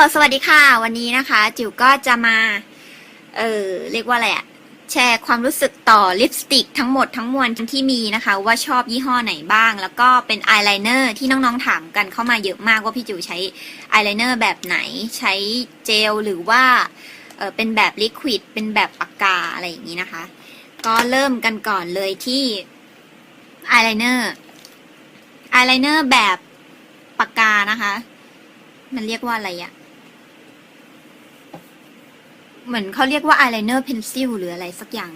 สวัสดีค่ะ วันนี้นะคะ จิ๋วก็จะมา เออเรียกว่าอะไรอะแชร์ความรู้สึกต่อลิปสติกทั้งหมดทั้งมวลที่มีนะคะ ว่าชอบยี่ห้อไหนบ้าง แล้วก็เป็นอายไลเนอร์ที่น้องๆถามกันเข้ามาเยอะมากว่าพี่จิ๋วใช้อายไลเนอร์แบบไหนใช้เจลหรือว่าเออเป็นแบบลิควิดเป็นแบบปากกาอะไรอย่างนี้นะคะ ก็เริ่มกันก่อนเลยที่อายไลเนอร์อายไลเนอร์แบบปากกานะคะ มันเรียกว่าอะไรอะ เหมือนเขาเรียกว่าอายไลเนอร์เพนซิลหรืออะไรสักอย่าง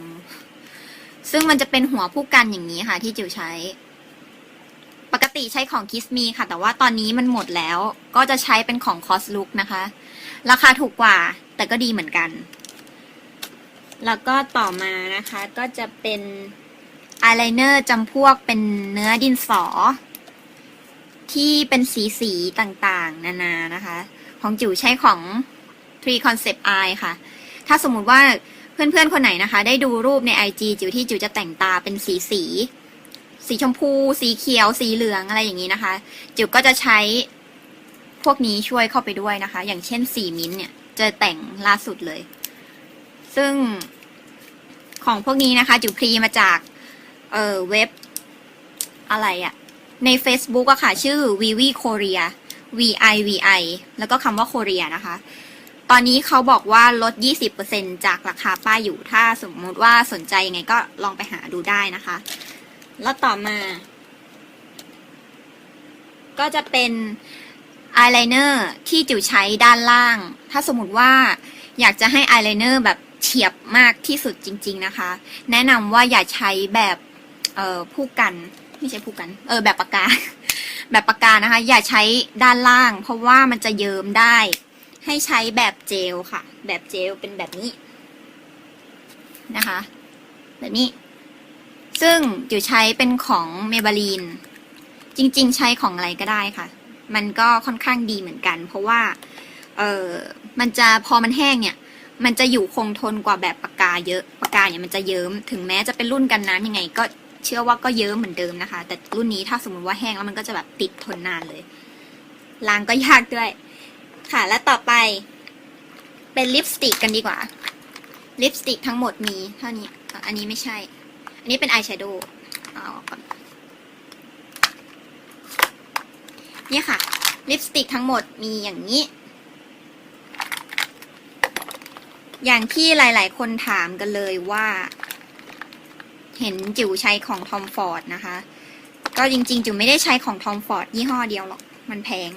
ซึ่งมันจะเป็นหัวผู้กันอย่างนี้ค่ะ ที่จิ๋วใช้ ปกติใช้ของคิสมีค่ะ แต่ว่าตอนนี้มันหมดแล้ว ก็จะใช้เป็นของคอสลุกนะคะ ราคาถูกกว่า แต่ก็ดีเหมือนกัน แล้วก็ต่อมานะคะ ก็จะเป็นอายไลเนอร์จำพวกเป็นเนื้อดินสอ ที่เป็นสีสีต่างๆ นานานะคะ ของจิ๋วใช้ของ Tree Concept Eye ค่ะ ถ้าสมมุติว่าเพื่อนๆคนไหนนะคะ ได้ดูรูปใน IG จิ๋วที่จิ๋วจะแต่งตาเป็นสีสี สีชมพู สีเขียว สีเหลืองอะไรอย่างนี้นะคะ จิ๋วก็จะใช้พวกนี้ช่วยเข้าไปด้วยนะคะ อย่างเช่นสีมิ้นเนี่ยจะแต่งล่าสุดเลย ซึ่งของพวกนี้นะคะ จิ๋วพรีมาจากเอ่อเว็บอะไรอะใน Facebook อะค่ะ ชื่อ Vivi Korea V I V I แล้วก็คำว่า Korea นะคะ ตอนนี้เขาบอกว่าลด 20%จากราคาป้ายอยู่ ถ้าสมมติว่าสนใจยังไงก็ลองไปหาดูได้นะคะ แล้วต่อมา ก็จะเป็นอายไลเนอร์ที่จิ๋วใช้ด้านล่าง ถ้าสมมติว่าอยากจะให้อายไลเนอร์แบบเฉียบมากที่สุดจริง ๆนะคะ แนะนำว่าอย่าใช้แบบเอ่อผู้กันไม่ใช่ผู้กัน เออแบบปากกา แบบปากกานะคะ อย่าใช้ด้านล่าง เพราะว่ามันจะเยิมได้ ให้ใช้แบบเจลค่ะ แบบเจลเป็นแบบนี้นะคะ แบบนี้ ซึ่งจิ๋วใช้เป็นของเมเบลีนจริง ๆ ใช้ของอะไรก็ได้ค่ะ มันก็ค่อนข้างดีเหมือนกัน เพราะว่า เออมันจะพอมันแห้งเนี่ย มันจะอยู่คงทนกว่าแบบปากกาเยอะปากกาเนี่ยมันจะเยิ้มถึงแม้จะเป็นรุ่นกันน้ำยังไง ก็เชื่อว่าก็เยิ้มเหมือนเดิมนะคะ แต่รุ่นนี้ถ้าสมมติว่าแห้งแล้วมันก็จะแบบติดทนนานเลยล้างก็ยากด้วย ค่ะ และต่อไป เป็นลิปสติกกันดีกว่า ลิปสติกทั้งหมดมีเท่านี้ อันนี้ไม่ใช่ อันนี้เป็นอายแชโดว์เอาออกก่อนเนี่ยค่ะ ลิปสติกทั้งหมดมีอย่างนี้ อย่างที่หลาย ๆ คนถามกันเลยว่า เห็นจิ๋วใช้ของทอมฟอร์ดนะคะ ก็จริง ๆ จิ๋วไม่ได้ใช้ของทอมฟอร์ดยี่ห้อเดียวหรอก มันแพง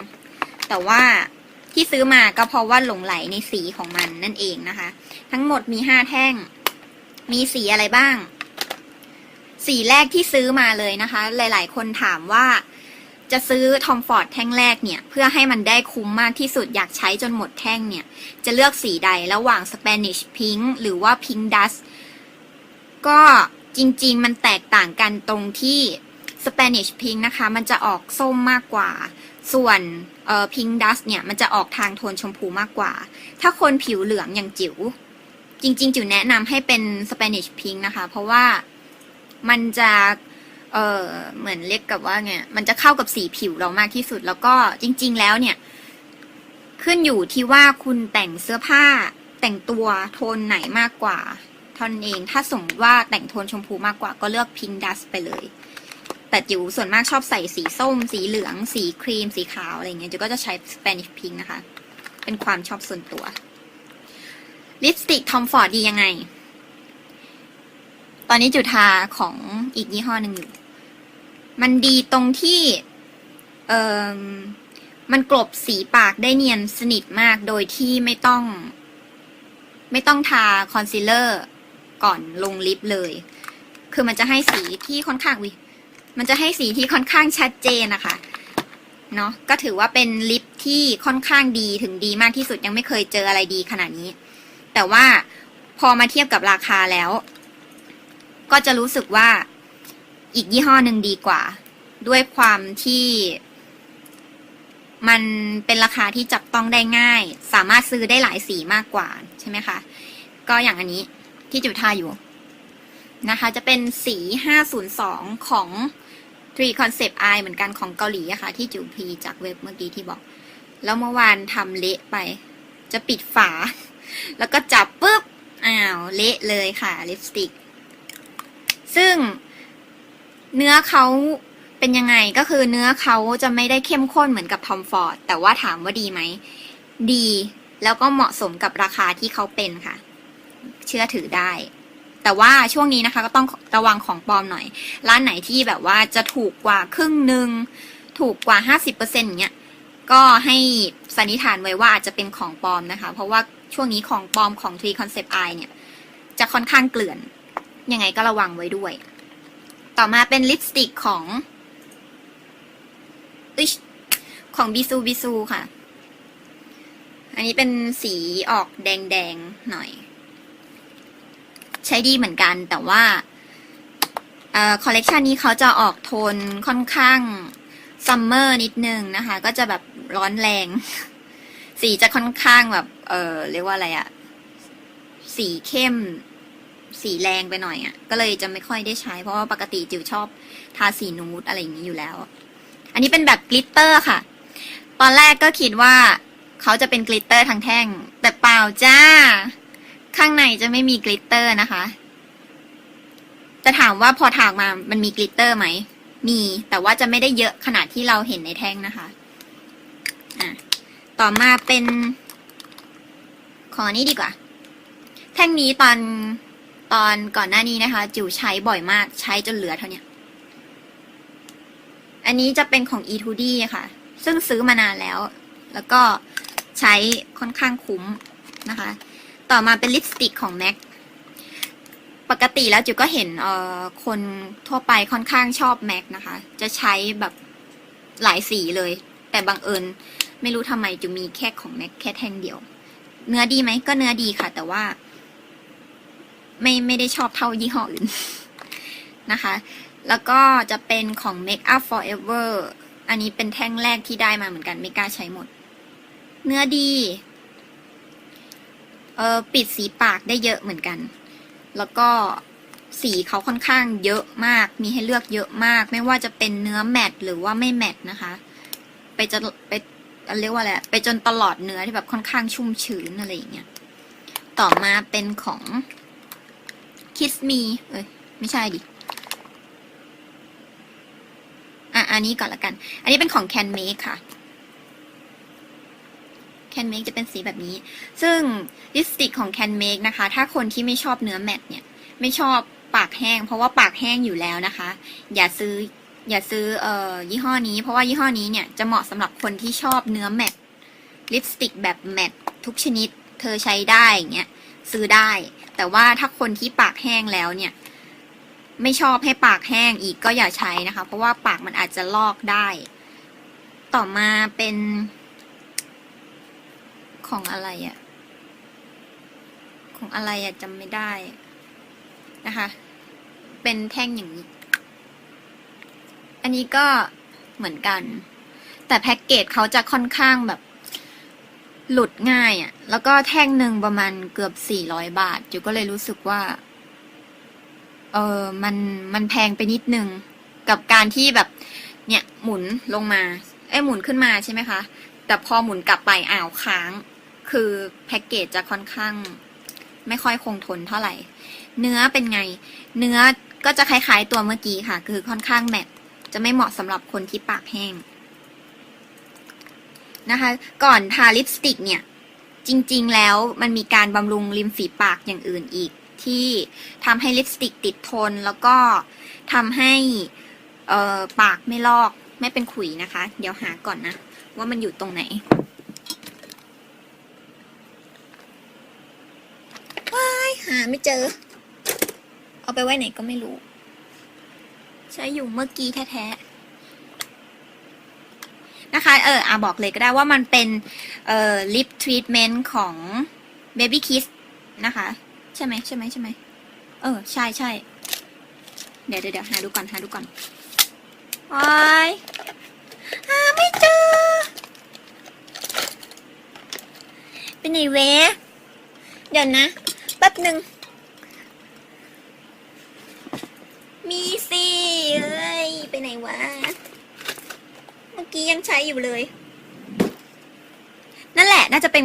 แต่ว่า ที่ซื้อมาก็เพราะว่าหลงไหลในสีของมันนั่นเองนะคะ ทั้งหมดมีห้าแท่ง มีสีอะไรบ้าง สีแรกที่ซื้อมาเลยนะคะ หลาย ๆ คนถามว่าจะซื้อทอมฟอร์ดแท่งแรกเนี่ย เพื่อให้มันได้คุ้มมากที่สุดอยากใช้จนหมดแท่งเนี่ย จะเลือกสีใดระหว่าง Spanish Pink หรือว่า Pink Dust ก็จริง ๆ มันแตกต่างกันตรงที่ Spanish Pink นะคะ มันจะออกส้มมากกว่า ส่วนเอ่อ Pink Dust เนี่ยมันจะออกทางโทนชมพูมากกว่า ถ้าคนผิวเหลืองอย่างจิ๋ว จริง ๆ จิ๋วแนะนำให้เป็น Spanish Pink นะคะ เพราะว่ามันจะเออเหมือนเรียกกับว่าไงมันจะเข้ากับสีผิวเรามากที่สุด แล้วก็จริง ๆ แล้วเนี่ย ขึ้นอยู่ที่ว่าคุณแต่งเสื้อผ้า แต่งตัวโทนไหนมากกว่าท่านั้นเอง ถ้าสมมติว่าแต่งโทนชมพูมากกว่าก็เลือกพิงดัสไปเลย แต่จิ๋วส่วนมากชอบใส่สีส้ม สีเหลือง สีครีม สีขาวอะไรเงี้ยจิ๋วก็จะใช้ Spanish Pink นะคะ เป็นความชอบส่วนตัว ลิปสติกทอมฟอร์ดดียังไง ตอนนี้จุทาของอีกยี่ห้อหนึ่งอยู่ มันดีตรงที่ เออมันกลบสีปากได้เนียนสนิทมากโดยที่ไม่ต้อง ไม่ต้องทาคอนซีลเลอร์ก่อนลงลิปเลย คือมันจะให้สีที่ค่อนข้างวิ มันจะให้สีที่ค่อนข้างชัดเจนนะคะเนาะก็ถือว่าเป็นลิปที่ค่อนข้างดีถึงดีมากที่สุดยังไม่เคยเจออะไรดีขนาดนี้ แต่ว่าพอมาเทียบกับราคาแล้ว ก็จะรู้สึกว่าอีกยี่ห้อหนึ่งดีกว่า ด้วยความที่ มันเป็นราคาที่จับต้องได้ง่าย สามารถซื้อได้หลายสีมากกว่าใช่ไหมคะ ก็อย่างอันนี้ที่จุทาอยู่นะคะ จะเป็นสี 502 ของ Tree Concept Eye เหมือนกันของเกาหลีอะคะ่ะ ที่จูพีจากเว็บเมื่อกี้ที่บอก แล้วเมื่อวานทำเละไป จะปิดฝา แล้วก็จับปุ๊บ อ้าว เละเลยค่ะ ลิปสติก ซึ่งเนื้อเขาเป็นยังไงก็คือเนื้อเขาจะไม่ได้เข้มข้นเหมือนกับทอมฟอร์ดแต่ว่าถามว่าดีไหม ดี แล้วก็เหมาะสมกับราคาที่เขาเป็นค่ะ เชื่อถือได้ แต่ว่าช่วงนี้นะคะก็ต้องระวังของปลอมหน่อย ร้านไหนที่แบบว่าจะถูกกว่าครึ่งหนึ่งถูกกว่าห้าสิบเปอร์เซ็นต์เนี้ยก็ให้สันนิษฐานไว้ว่าอาจจะเป็นของปลอมนะคะ เพราะว่าช่วงนี้ของปลอมของ Tree Concept Eye เนี่ย จะค่อนข้างเกลื่อน ยังไงก็ระวังไว้ด้วย ต่อมาเป็นลิปสติกของอของบิซูบิซูค่ะ อันนี้เป็นสีออกแดง ๆ หน่อย ใช้ดีเหมือนกัน แต่ว่าคอลเลกชันนี้เขาจะออกโทนค่อนข้างซัมเมอร์นิดนึงนะคะ ก็จะแบบร้อนแรง สีจะค่อนข้างแบบ เออเรียกว่าอะไรอะสีเข้ม สีแรงไปหน่อยอะ่ะก็เลยจะไม่ค่อยได้ใช้ เพราะว่าปกติจิวชอบทาสีนูดอะไรอย่างนี้อยู่แล้ว อันนี้เป็นแบบกลิตเตอร์ค่ะ ตอนแรกก็คิดว่าเขาจะเป็นกลิตเตอร์ทั้งแท่ง แต่เปล่าจ้า ข้างในจะไม่มีกลิตเตอร์นะคะ จะถามว่าพอถากมามันมีกลิตเตอร์ไหม มี แต่ว่าจะไม่ได้เยอะขนาดที่เราเห็นในแท่งนะคะ อะ ต่อมาเป็น ของอันนี้ดีกว่า แท่งนี้ตอนตอนก่อนหน้านี้นะคะ จิ๋วใช้บ่อยมาก ใช้จนเหลือเท่านี้ อันนี้จะเป็นของ E2D ค่ะ ซึ่งซื้อมานานแล้ว แล้วก็ใช้ค่อนข้างคุ้มนะคะ ต่อมาเป็นลิปสติกของ MAC ปกติแล้วจิ๋ก็เห็นเอ่อคนทั่วไปค่อนข้างชอบ MAC นะคะ จะใช้แบบหลายสีเลย แต่บังเอิญไม่รู้ทำไมจิ๋มีแค่ของ MAC แค่แท่งเดียว เนื้อดีไหมก็เนื้อดีค่ะ แต่ว่า ไม่ไม่ได้ชอบเท่ายี่ห้ออื่นนะคะ แล้วก็จะเป็นของ Make Up Forever อันนี้เป็นแท่งแรกที่ได้มาเหมือนกันไม่กล้าใช้หมด เนื้อดี เออปิดสีปากได้เยอะเหมือนกัน แล้วก็สีเขาค่อนข้างเยอะมาก มีให้เลือกเยอะมาก ไม่ว่าจะเป็นเนื้อแมตต์หรือว่าไม่แมตต์นะคะ ไปจะไปเรียกว่าอะไร ไปจนตลอดเนื้อที่แบบค่อนข้างชุ่มชื้นอะไรอย่างเงี้ย ต่อมาเป็นของ Kiss Me เอ้ยไม่ใช่ดิ อะ อันนี้ก่อนละกัน อันนี้เป็นของ Can Make ค่ะ Can Make จะเป็นสีแบบนี้ ซึ่งลิปสติกของ Can Make นะคะ ถ้าคนที่ไม่ชอบเนื้อแมตต์เนี่ย ไม่ชอบปากแห้ง เพราะว่าปากแห้งอยู่แล้วนะคะ อย่าซื้อ อย่าซื้อเอ่อยี่ห้อนี้ เพราะว่ายี่ห้อนี้เนี่ยจะเหมาะสำหรับคนที่ชอบเนื้อแมตต์ลิปสติกแบบแมตต์ทุกชนิด เธอใช้ได้อย่างเงี้ย ซื้อได้ แต่ว่าถ้าคนที่ปากแห้งแล้วเนี่ย ไม่ชอบให้ปากแห้งอีกก็อย่าใช้นะคะ เพราะว่าปากมันอาจจะลอกได้ ต่อมาเป็น ของอะไรอะของอะไรอะจำไม่ได้นะคะ เป็นแท่งอย่างนี้ อันนี้ก็เหมือนกัน แต่แพ็กเกจเขาจะค่อนข้างแบบ หลุดง่ายอะ่ะ แล้วก็แท่งหนึ่งประมาณเกือบสี่ร้อยบาทจูก็เลยรู้สึกว่า เออมันมันแพงไปนิดนึง กับการที่แบบ เนี่ย หมุนลงมา เอ้หมุนขึ้นมาใช่ไหมคะแต่พอหมุนกลับไปอ้าวค้าง คือแพ็กเกจจะค่อนข้าง ไม่ค่อยคงทนเท่าไหร่ เนื้อเป็นไง เนื้อก็จะคล้ายๆตัวเมื่อกี้ค่ะ คือค่อนข้างแมตต์จะไม่เหมาะสำหรับคนที่ปากแห้งนะคะ ก่อนทาลิปสติกเนี่ย จริงๆแล้วมันมีการบำรุงริมฝีปากอย่างอื่นอีก ที่ทำให้ลิปสติกติดทนแล้วก็ทำให้ปากไม่ลอกไม่เป็นขุยนะคะ เดี๋ยวหาก่อนนะ ว่ามันอยู่ตรงไหน ว้าย หา ไม่เจอ เอาไปไว้ไหนก็ไม่รู้ ใช้อยู่เมื่อกี้แท้ๆ นะคะ เอออะบอกเลยก็ได้ว่ามันเป็น เอ่อลิปทรีทเมนต์ของ Baby Kiss นะคะ ใช่ไหมใช่ไหมใช่ไหมเออ ใช่ใช่เดี๋ยวเดี๋ยวเดี๋ยวหาดูก่อนหาดูก่อนว้ายหาไม่เจอ เป็นไหนเวะเดี๋ยวนะ แป๊บหนึ่ง วะ เมื่อกี้ยังใช้อยู่เลย นั่นแหละน่าจะเป็น